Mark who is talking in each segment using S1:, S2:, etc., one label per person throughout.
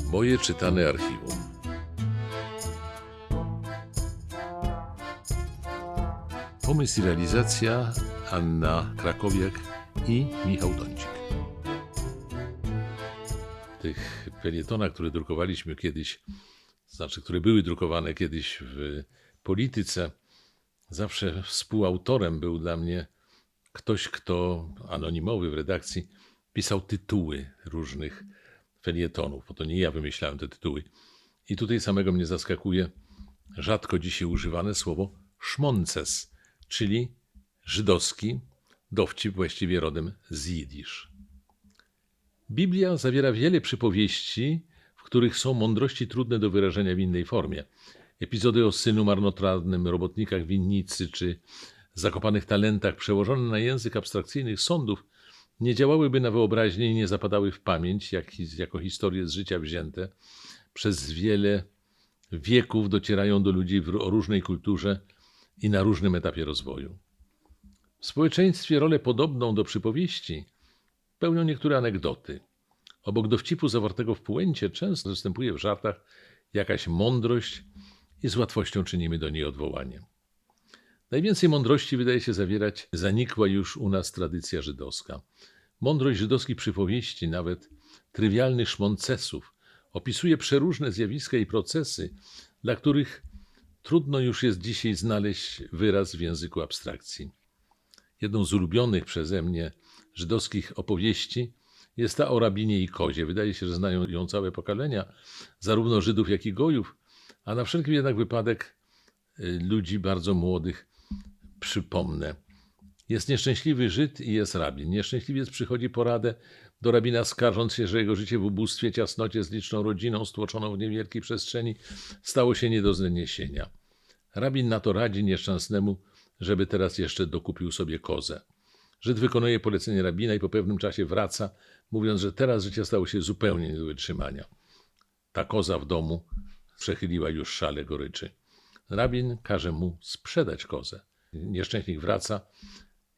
S1: Moje czytane archiwum. Pomysł i realizacja Anna Krakowiak i Michał Dądzik. Tych felietonach, które drukowaliśmy kiedyś, znaczy, które były drukowane kiedyś w polityce, zawsze współautorem był dla mnie ktoś, kto anonimowy w redakcji pisał tytuły różnych felietonów, bo to nie ja wymyślałem te tytuły. I tutaj samego mnie zaskakuje rzadko dzisiaj używane słowo szmonces, czyli żydowski dowcip właściwie rodem z jidysz. Biblia zawiera wiele przypowieści, w których są mądrości trudne do wyrażenia w innej formie. Epizody o synu marnotrawnym, robotnikach winnicy czy zakopanych talentach przełożone na język abstrakcyjnych sądów nie działałyby na wyobraźnię i nie zapadały w pamięć jak, jako historie z życia wzięte. Przez wiele wieków docierają do ludzi w, o różnej kulturze i na różnym etapie rozwoju. W społeczeństwie rolę podobną do przypowieści pełnią niektóre anegdoty. Obok dowcipu zawartego w puencie często występuje w żartach jakaś mądrość i z łatwością czynimy do niej odwołanie. Najwięcej mądrości wydaje się zawierać zanikła już u nas tradycja żydowska. Mądrość żydowskich przypowieści, nawet trywialnych szmoncesów, opisuje przeróżne zjawiska i procesy, dla których trudno już jest dzisiaj znaleźć wyraz w języku abstrakcji. Jedną z ulubionych przeze mnie żydowskich opowieści jest ta o rabinie i kozie. Wydaje się, że znają ją całe pokolenia, zarówno Żydów, jak i Gojów, a na wszelki jednak wypadek y, ludzi bardzo młodych przypomnę. Jest nieszczęśliwy Żyd i jest rabin. Nieszczęśliwiec przychodzi poradę do rabina, skarżąc się, że jego życie w ubóstwie, ciasnocie z liczną rodziną stłoczoną w niewielkiej przestrzeni stało się nie do zniesienia. Rabin na to radzi nieszczęsnemu, żeby teraz jeszcze dokupił sobie kozę. Żyd wykonuje polecenie rabina i po pewnym czasie wraca, mówiąc, że teraz życie stało się zupełnie nie do wytrzymania. Ta koza w domu przechyliła już szale goryczy. Rabin każe mu sprzedać kozę. Nieszczęśnik wraca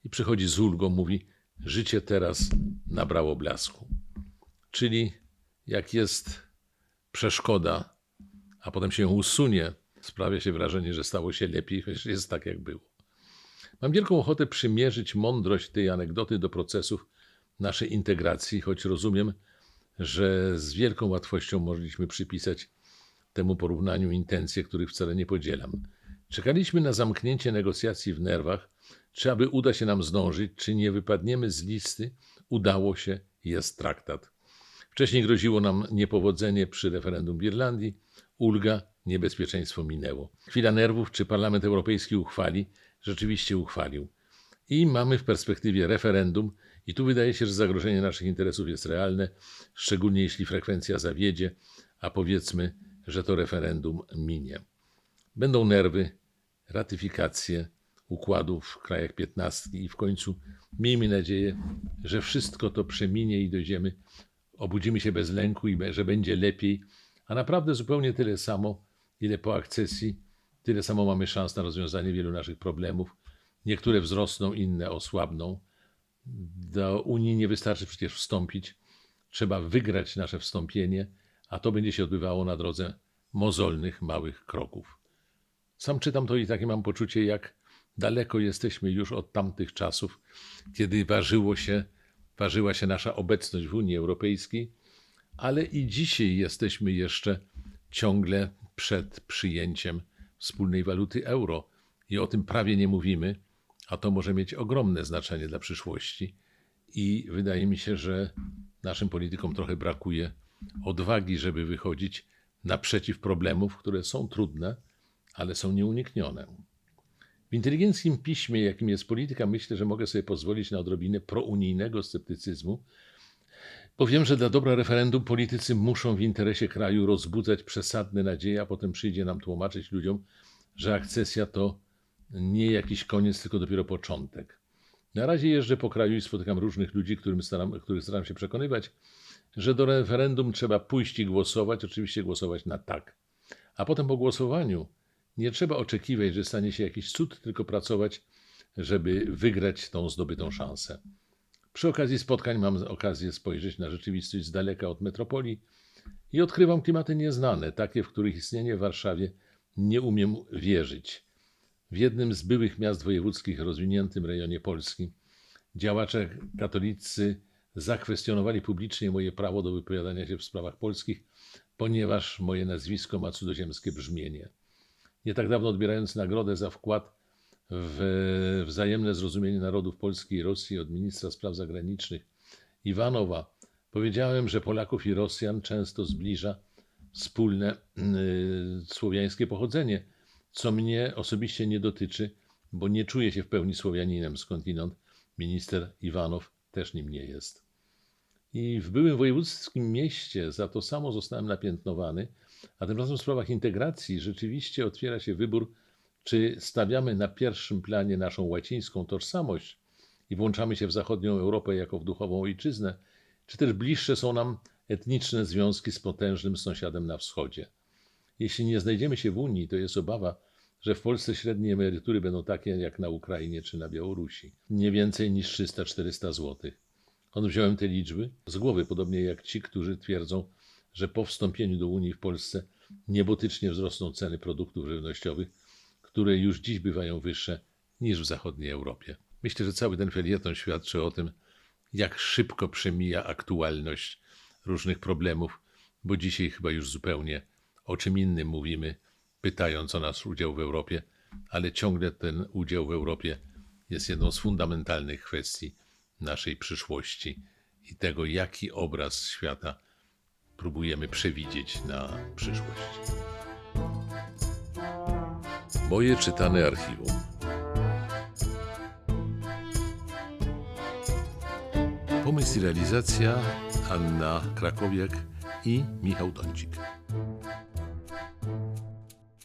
S1: i przychodzi z ulgą, mówi: Życie teraz nabrało blasku. Czyli jak jest przeszkoda, a potem się ją usunie, sprawia się wrażenie, że stało się lepiej, chociaż jest tak, jak było. Mam wielką ochotę przymierzyć mądrość tej anegdoty do procesów naszej integracji, choć rozumiem, że z wielką łatwością mogliśmy przypisać temu porównaniu intencje, których wcale nie podzielam. Czekaliśmy na zamknięcie negocjacji w nerwach, czy aby uda się nam zdążyć, czy nie wypadniemy z listy. Udało się, jest traktat. Wcześniej groziło nam niepowodzenie przy referendum w Irlandii, ulga, niebezpieczeństwo minęło. Chwila nerwów, czy Parlament Europejski uchwali, rzeczywiście uchwalił. I mamy w perspektywie referendum, i tu wydaje się, że zagrożenie naszych interesów jest realne, szczególnie jeśli frekwencja zawiedzie, a powiedzmy, że to referendum minie. Będą nerwy, ratyfikacje układów w krajach piętnastki i w końcu miejmy nadzieję, że wszystko to przeminie i dojdziemy, obudzimy się bez lęku i że będzie lepiej, a naprawdę zupełnie tyle samo, ile po akcesji, tyle samo mamy szans na rozwiązanie wielu naszych problemów. Niektóre wzrosną, inne osłabną. Do Unii nie wystarczy przecież wstąpić, trzeba wygrać nasze wstąpienie, a to będzie się odbywało na drodze mozolnych, małych kroków. Sam czytam to i takie mam poczucie, jak daleko jesteśmy już od tamtych czasów, kiedy ważyło się, ważyła się nasza obecność w Unii Europejskiej, ale i dzisiaj jesteśmy jeszcze ciągle przed przyjęciem wspólnej waluty euro i o tym prawie nie mówimy, a to może mieć ogromne znaczenie dla przyszłości. I wydaje mi się, że naszym politykom trochę brakuje odwagi, żeby wychodzić naprzeciw problemów, które są trudne, ale są nieuniknione. W inteligenckim piśmie, jakim jest polityka, myślę, że mogę sobie pozwolić na odrobinę prounijnego sceptycyzmu, bo wiem, że dla dobra referendum politycy muszą w interesie kraju rozbudzać przesadne nadzieje, a potem przyjdzie nam tłumaczyć ludziom, że akcesja to nie jakiś koniec, tylko dopiero początek. Na razie jeżdżę po kraju i spotykam różnych ludzi, którym staram, których staram się przekonywać, że do referendum trzeba pójść i głosować, oczywiście głosować na tak. A potem po głosowaniu nie trzeba oczekiwać, że stanie się jakiś cud, tylko pracować, żeby wygrać tą zdobytą szansę. Przy okazji spotkań mam okazję spojrzeć na rzeczywistość z daleka od metropolii I odkrywam klimaty nieznane, takie, w których istnienie w Warszawie nie umiem wierzyć. W jednym z byłych miast wojewódzkich, rozwiniętym rejonie Polski, działacze katolicy zakwestionowali publicznie moje prawo do wypowiadania się w sprawach polskich, ponieważ moje nazwisko ma cudzoziemskie brzmienie. Nie tak dawno odbierając nagrodę za wkład w wzajemne zrozumienie narodów Polski i Rosji od ministra spraw zagranicznych Iwanowa, powiedziałem, że Polaków i Rosjan często zbliża wspólne y, słowiańskie pochodzenie, co mnie osobiście nie dotyczy, bo nie czuję się w pełni Słowianinem, skądinąd minister Iwanow też nim nie jest. I w byłym wojewódzkim mieście za to samo zostałem napiętnowany, a tymczasem w sprawach integracji rzeczywiście otwiera się wybór, czy stawiamy na pierwszym planie naszą łacińską tożsamość i włączamy się w zachodnią Europę jako w duchową ojczyznę, czy też bliższe są nam etniczne związki z potężnym sąsiadem na wschodzie. Jeśli nie znajdziemy się w Unii, to jest obawa, że w Polsce średnie emerytury będą takie jak na Ukrainie czy na Białorusi. Nie więcej niż 300-400 zł. On wziąłem te liczby z głowy, podobnie jak ci, którzy twierdzą, że po wstąpieniu do Unii w Polsce niebotycznie wzrosną ceny produktów żywnościowych, które już dziś bywają wyższe niż w zachodniej Europie. Myślę, że cały ten felieton świadczy o tym, jak szybko przemija aktualność różnych problemów, bo dzisiaj chyba już zupełnie o czym innym mówimy, pytając o nasz udział w Europie, ale ciągle ten udział w Europie jest jedną z fundamentalnych kwestii naszej przyszłości i tego, jaki obraz świata próbujemy przewidzieć na przyszłość. Moje czytane archiwum. Pomysł i realizacja Anna Krakowiak i Michał Dącik.